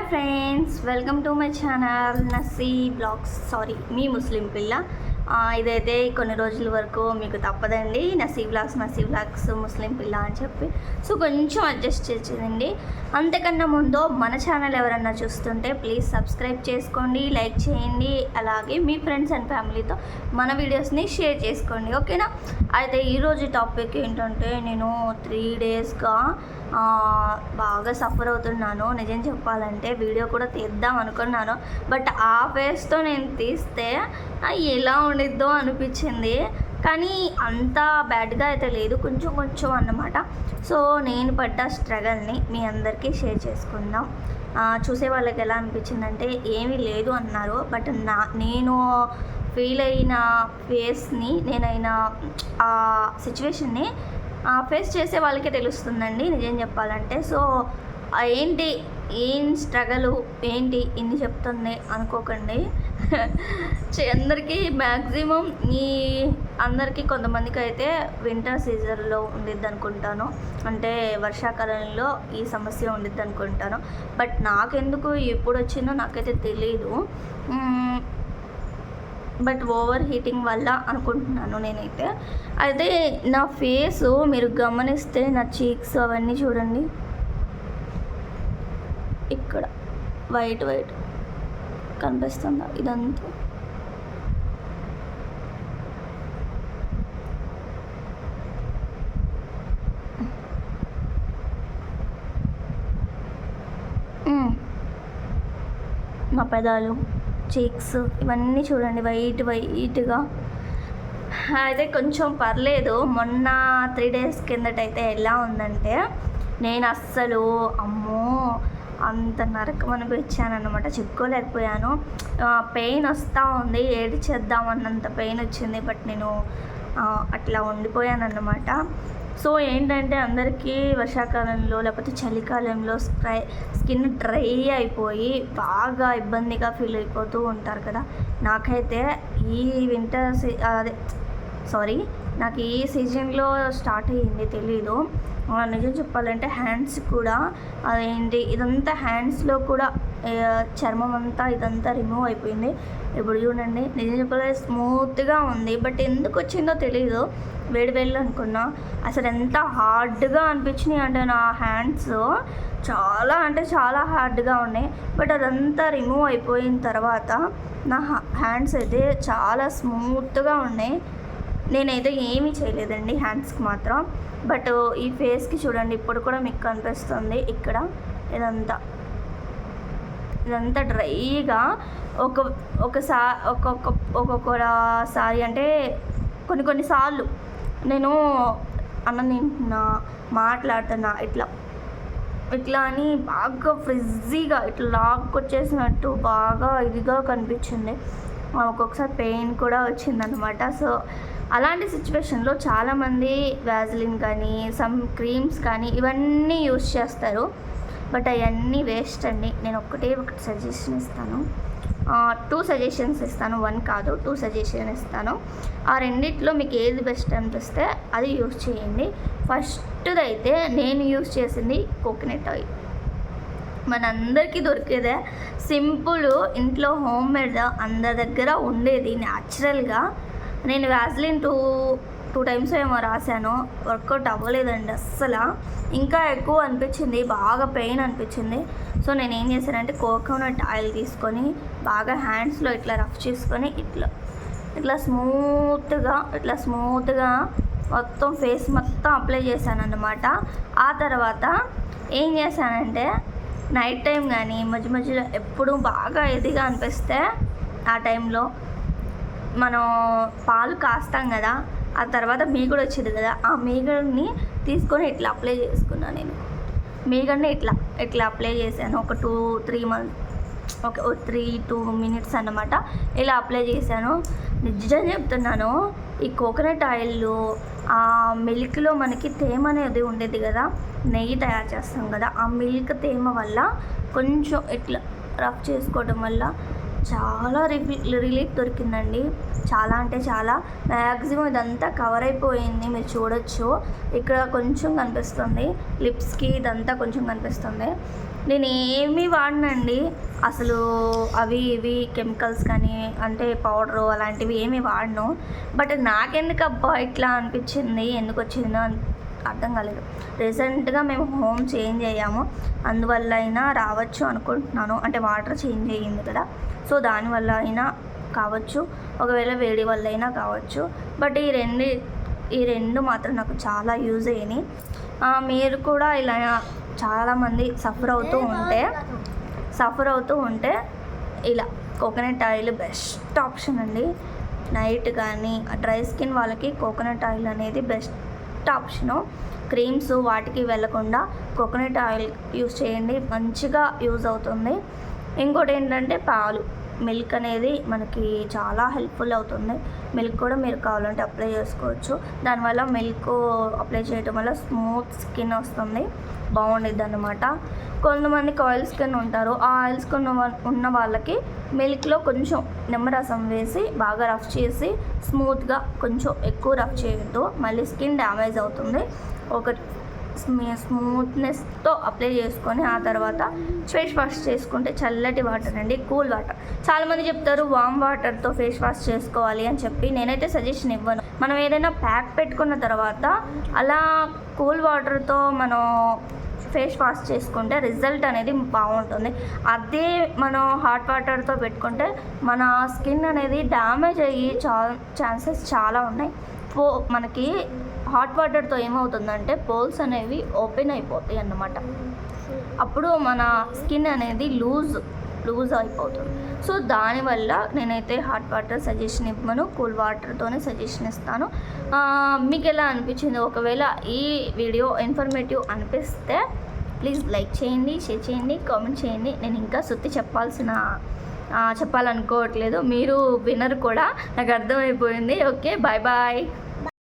Hi friends welcome to my channel నసీ blogs sorry మీ ముస్లిం పిల్ల. ఇదైతే కొన్ని రోజుల వరకు మీకు తప్పదండి. నసీ బ్లాగ్స్ నసీ బ్లాగ్స్ ముస్లిం పిల్ల అని చెప్పి. సో కొంచెం అడ్జస్ట్ చేసేదండి. అంతకన్నా ముందు మన ఛానల్ ఎవరన్నా చూస్తుంటే ప్లీజ్ సబ్స్క్రైబ్ చేసుకోండి లైక్ చేయండి. అలాగే మీ ఫ్రెండ్స్ అండ్ ఫ్యామిలీతో మన వీడియోస్ని షేర్ చేసుకోండి. ఓకేనా అయితే ఈరోజు టాపిక్ ఏంటంటే నేను త్రీ డేస్గా బాగా సఫర్ అవుతున్నాను. నిజం చెప్పాలంటే వీడియో కూడా తీద్దాం అనుకున్నాను. బట్ ఆ ఫేస్తో నేను తీస్తే ఎలా ఉండిద్దో అనిపించింది. కానీ అంత బ్యాడ్గా అయితే లేదు. కొంచెం కొంచెం అన్నమాట. సో నేను పడ్డ స్ట్రగల్ని మీ అందరికీ షేర్ చేసుకుందాం. చూసే వాళ్ళకి ఎలా అనిపించిందంటే ఏమీ లేదు అన్నారు. బట్ నా నేను ఫీల్ అయిన ఫేస్ని నేనైన ఆ సిచ్యువేషన్ని ఫేస్ చేసే వాళ్ళకే తెలుస్తుందండి నిజం చెప్పాలంటే. సో ఏంటి ఏం స్ట్రగలు ఏంటి ఇన్ని చెప్తుంది అనుకోకండి. చే- అందరికీ మ్యాక్సిమం ఈ అందరికీ కొంతమందికి అయితే వింటర్ సీజన్లో ఉండిద్ది అనుకుంటాను అంటే వర్షాకాలంలో ఈ సమస్య ఉండిద్ది అనుకుంటాను బట్ నాకెందుకు ఎప్పుడు వచ్చిందో నాకైతే తెలీదు. బట్ ఓవర్ హీటింగ్ వల్ల అనుకుంటున్నాను నేనైతే. అయితే నా ఫేస్ మీరు గమనిస్తే నా చీక్స్ అవన్నీ చూడండి. ఇక్కడ వైట్ వైట్ కనిపిస్తుందా ఇదంతా. నా పెదాలు. చీక్స్ ఇవన్నీ చూడండి వైట్ వైట్గా. అయితే కొంచెం పర్లేదు మొన్న త్రీ డేస్ కిందటైతే ఎలా ఉందంటే నేను అస్సలు అమ్మో అంత నరకం అనిపించాను అనమాట చెప్పుకోలేకపోయాను పెయిన్ వస్తూ ఉంది ఏడిచేద్దాం అన్నంత పెయిన్ వచ్చింది బట్ నేను అట్లా ఉండిపోయాను అన్నమాట సో ఏంటంటే అందరికీ వర్షాకాలంలో లేకపోతే చలికాలంలో స్ట్రై స్కిన్ డ్రై అయిపోయి బాగా ఇబ్బందిగా ఫీల్ అయిపోతూ ఉంటారు కదా. నాకైతే ఈ వింటర్ సీ అదే సారీ నాకు ఈ సీజన్లో స్టార్ట్ అయ్యింది తెలీదు. నిజం చెప్పాలంటే హ్యాండ్స్ కూడా అదేంటి ఇదంతా హ్యాండ్స్లో కూడా చర్మం అంతా ఇదంతా రిమూవ్ అయిపోయింది. ఇప్పుడు చూడండి నిజం చెప్పాలంటే స్మూత్గా ఉంది. బట్ ఎందుకు వచ్చిందో తెలీదు. వేడి వేళ్ళు అనుకున్నా. అసలు ఎంత హార్డ్గా అనిపించినాయి అంటే నా హ్యాండ్స్. చాలా అంటే చాలా హార్డ్గా ఉన్నాయి. బట్ అదంతా రిమూవ్ అయిపోయిన తర్వాత నా హ్యాండ్స్ అయితే చాలా స్మూత్గా ఉన్నాయి. నేనైతే ఏమీ చేయలేదండి హ్యాండ్స్కి మాత్రం. బట్ ఈ ఫేస్కి చూడండి ఇప్పుడు కూడా మీకు కనిపిస్తుంది ఇక్కడ. ఇదంతా. ఇదంతా డ్రైగా ఒక ఒకసా ఒక్కొక్క ఒక్కొక్కసారి అంటే కొన్ని కొన్నిసార్లు నేను అన్నం తింటున్నా మాట్లాడుతున్నా ఇట్లా. ఇట్లా అని బాగా ఫ్రిజ్జీగా ఇట్లా లాక్కొచ్చేసినట్టు బాగా ఇదిగా కనిపించింది. ఒక్కొక్కసారి పెయిన్ కూడా వచ్చిందనమాట సో అలాంటి సిచ్యువేషన్లో చాలామంది వ్యాజిలిన్ కానీ సమ్ క్రీమ్స్ కానీ ఇవన్నీ యూస్ చేస్తారు. బట్ అవన్నీ వేస్ట్ అండి. నేను ఒక్కటే ఒకటి సజెషన్ ఇస్తాను. టూ సజెషన్స్ ఇస్తాను. వన్ కాదు టూ సజెషన్ ఇస్తాను. ఆ రెండిట్లో మీకు ఏది బెస్ట్ అనిపిస్తే అది యూస్ చేయండి. ఫస్ట్ది అయితే నేను యూస్ చేసింది కోకోనట్ ఆయిల్. మనందరికీ దొరికేదే. సింపుల్ ఇంట్లో హోమ్ మేడ్ అందరి దగ్గర ఉండేది. న్యాచురల్గా నేను వ్యాజ్లిన్ టూ టూ టైమ్స్ ఏమో రాశాను. వర్కౌట్ అవ్వలేదండి అస్సలు. ఇంకా ఎక్కువ అనిపించింది బాగా పెయిన్ అనిపించింది. సో నేను ఏం చేశానంటే కోకోనట్ ఆయిల్ తీసుకొని బాగా హ్యాండ్స్లో ఇట్లా రఫ్ చేసుకొని ఇట్లా ఇట్లా స్మూత్గా ఇట్లా స్మూత్గా మొత్తం ఫేస్ మొత్తం అప్లై చేశాను అన్నమాట ఆ తర్వాత ఏం చేశానంటే నైట్ టైం కానీ మధ్య మధ్యలో ఎప్పుడు బాగా ఇదిగా అనిపిస్తే ఆ టైంలో మనం పాలు కాస్తాం కదా ఆ తర్వాత మీగడ వచ్చేది కదా ఆ మీగడని తీసుకొని ఇట్లా అప్లై చేసుకున్నాను నేను. మీగడని ఇట్లా ఇట్లా అప్లై చేశాను. ఒక టూ త్రీ మంత్ ఒక త్రీ టూ మినిట్స్ అన్నమాట. ఇలా అప్లై చేశాను. నిజం చెప్తున్నాను ఈ కోకోనట్ ఆయిల్ ఆ మిల్క్లో మనకి తేమ అనేది ఉండేది కదా నెయ్యి తయారు చేస్తాం కదా ఆ మిల్క్ తేమ వల్ల కొంచెం ఇట్లా రఫ్ చేసుకోవడం వల్ల చాలా రిఫీ రిలీఫ్ దొరికిందండి. చాలా అంటే చాలా. మ్యాక్సిమం ఇదంతా కవర్ అయిపోయింది. మీరు చూడొచ్చు. ఇక్కడ కొంచెం కనిపిస్తుంది. లిప్స్కి ఇదంతా కొంచెం కనిపిస్తుంది. నేను ఏమీ వాడినండి. అసలు అవి ఇవి కెమికల్స్ కానీ అంటే పౌడరు అలాంటివి ఏమీ వాడను. బట్ నాకెందుకు అబ్బా ఇట్లా అనిపించింది? ఎందుకు వచ్చిందో అని అర్థం కాలేదు. రీసెంట్గా మేము హోమ్ చేంజ్ అయ్యాము. అందువల్ల అయినా రావచ్చు అనుకుంటున్నాను. అంటే వాటర్ చేంజ్ అయ్యింది కదా. సో దానివల్ల అయినా కావచ్చు. ఒకవేళ వేడి వల్ల అయినా కావచ్చు. బట్ ఈ రెండు ఈ రెండు మాత్రం నాకు చాలా యూజ్ అయినాయి. మీరు కూడా ఇలా చాలామంది సఫర్ అవుతూ ఉంటే సఫర్ అవుతూ ఉంటే ఇలా కోకోనట్ ఆయిల్ బెస్ట్ ఆప్షన్ అండి. నైట్ కానీ డ్రై స్కిన్ వాళ్ళకి కోకోనట్ ఆయిల్ అనేది బెస్ట్ ఆప్షను. క్రీమ్స్ వాటికి వెళ్ళకుండా కోకోనట్ ఆయిల్ యూస్ చేయండి. మంచిగా యూజ్ అవుతుంది. ఇంకోటి ఏంటంటే పాలు. మిల్క్ అనేది మనకి చాలా హెల్ప్ఫుల్ అవుతుంది. మిల్క్ కూడా మీరు కావాలంటే అప్లై చేసుకోవచ్చు. దానివల్ల మిల్క్ అప్లై చేయడం వల్ల స్మూత్ స్కిన్ వస్తుంది. బాగుండిద్ది అనమాట కొంతమందికి ఆయిల్ స్కిన్ ఉంటారు. ఆ ఆయిల్ స్కిన్ ఉన్న వాళ్ళకి మిల్క్లో కొంచెం నిమ్మరసం వేసి బాగా రఫ్ చేసి స్మూత్గా కొంచెం ఎక్కువ రఫ్ చేయొద్దు. మళ్ళీ స్కిన్ డ్యామేజ్ అవుతుంది. ఒకటి స్మూత్నెస్తో అప్లై చేసుకొని ఆ తర్వాత ఫేస్ వాష్ చేసుకుంటే చల్లటి వాటర్ అండి కూల్ వాటర్ చాలామంది చెప్తారు వామ్ వాటర్తో ఫేస్ వాష్ చేసుకోవాలి అని చెప్పి. నేనైతే సజెషన్ ఇవ్వను. మనం ఏదైనా ప్యాక్ పెట్టుకున్న తర్వాత అలా కూల్ వాటర్తో మనం ఫేస్ వాష్ చేసుకుంటే రిజల్ట్ అనేది బాగుంటుంది. అదే మనం హాట్ వాటర్తో పెట్టుకుంటే మన స్కిన్ అనేది డ్యామేజ్ అయ్యి చా ఛాన్సెస్ చాలా ఉన్నాయి. పో మనకి హాట్ వాటర్తో ఏమవుతుందంటే పోల్స్ అనేవి ఓపెన్ అయిపోతాయి అన్నమాట. అప్పుడు మన స్కిన్ అనేది లూజ్ లూజ్ అయిపోతుంది. సో దానివల్ల నేనైతే హాట్ వాటర్ సజెషన్ ఇవ్వను కూల్ వాటర్తోనే సజెషన్ ఇస్తాను. మీకు ఎలా అనిపించింది? ఒకవేళ ఈ వీడియో ఇన్ఫర్మేటివ్ అనిపిస్తే ప్లీజ్ లైక్ చేయండి షేర్ చేయండి కామెంట్ చేయండి. నేను ఇంకా సుత్తి చెప్పాల్సిన చెప్పాలనుకోవట్లేదు. మీరు వినరు కూడా నాకు అర్థమైపోయింది. Okay bye bye.